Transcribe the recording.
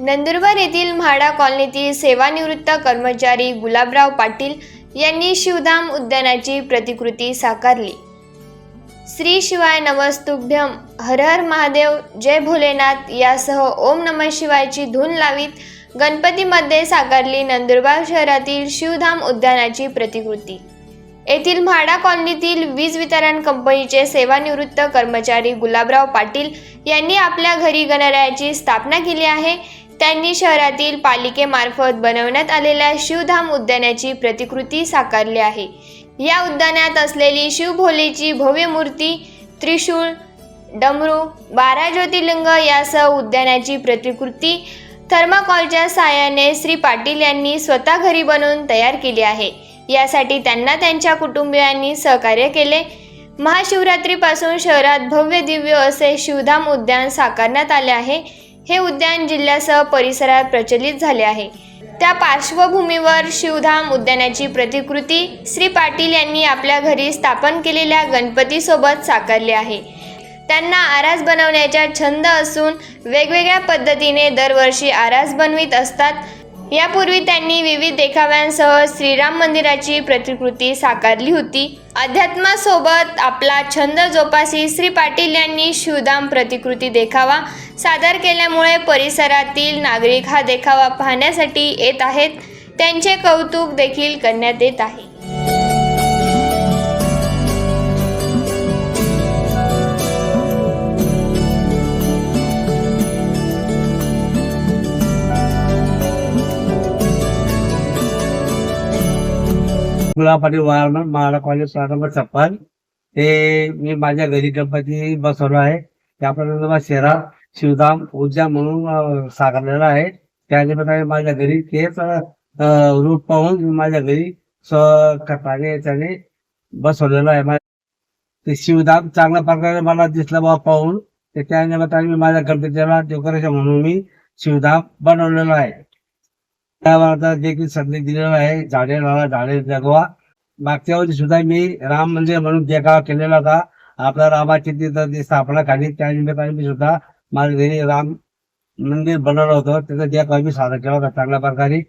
नंदुरबार येथील म्हाडा कॉलनीतील सेवानिवृत्त कर्मचारी गुलाबराव पाटील यांनी शिवधाम उद्यानाची प्रतिकृती साकारली. श्री शिवाय नमस्तुभ्यम हर हर महादेव जय भोलेनाथ यासह ओम नमः शिवायची धून लावीत गणपतीमध्ये साकारली नंदुरबार शहरातील शिवधाम उद्यानाची प्रतिकृती. येथील म्हाडा कॉलनीतील वीज वितरण कंपनीचे सेवानिवृत्त कर्मचारी गुलाबराव पाटील यांनी आपल्या घरी गणरायाची स्थापना केली आहे. त्यांनी शहरातील पालिकेमार्फत बनवण्यात आलेल्या शिवधाम उद्यानाची प्रतिकृती साकारली आहे. या उद्यानात असलेली शिवभोलेची भव्य मूर्ती त्रिशूळ डमरू बारा ज्योतिर्लिंग यासह उद्यानाची प्रतिकृती थर्माकॉलच्या सहाय्याने श्री पाटील यांनी स्वतः घरी बनवून तयार केली आहे. यासाठी त्यांना त्यांच्या कुटुंबियांनी सहकार्य केले. महाशिवरात्रीपासून शहरात भव्य दिव्य असे शिवधाम उद्यान साकारण्यात आले आहे. हे उद्यान जिल्ह्यासह परिसरात प्रचलित झाले आहे. त्या पार्श्वभूमीवर शिवधाम उद्यानाची प्रतिकृती श्री पाटील यांनी आपल्या घरी स्थापन केलेल्या गणपतीसोबत साकारली आहे. त्यांना आरास बनवण्याचा छंद असून वेगवेगळ्या पद्धतीने दरवर्षी आरास बनवित असतात. यापूर्वी त्यांनी विविध देखाव्यांसह श्रीराम मंदिराची प्रतिकृती साकारली होती. अध्यात्मासोबत आपला छंद जोपासी श्री पाटील यांनी शिवधाम प्रतिकृती देखावा सादर केल्यामुळे परिसरातील नागरिक हा देखावा पाहण्यासाठी येत आहेत. त्यांचे कौतुक देखील करण्यात येत आहे. गुलाब पाटील वारणार महारा कॉलेज नंबर छप्पन. ते मी माझ्या घरी गणपती बसवलो आहे. त्याप्रमाणे शहरात शिवधाम ऊर्जा म्हणून साकारलेला आहे. त्यानिमित्ताने माझ्या घरी तेच रूप पाहून मी माझ्या घरी स्वखताने याच्याने बसवलेलं आहे. ते शिवधाम चांगल्या प्रकारे मला दिसलं बा पाहून. ते त्या निमित्ताने मी माझ्या गणपतीला डेकोरेशन म्हणून मी शिवधाम बनवलेलं आहे. त्यावर देखील संधी दिलेला आहे झाडे लावा झाडे जगवा. मागच्या वर्षी सुद्धा मी राम मंदिर म्हणून देखावा केलेला होता आपला रामाची तिथं स्थापना खाली त्या निमित्ताने मी सुद्धा माझ्या घरी राम मंदिर बनवलं होतं. त्याचा देखावा मी सादर केला होता चांगल्या प्रकारे.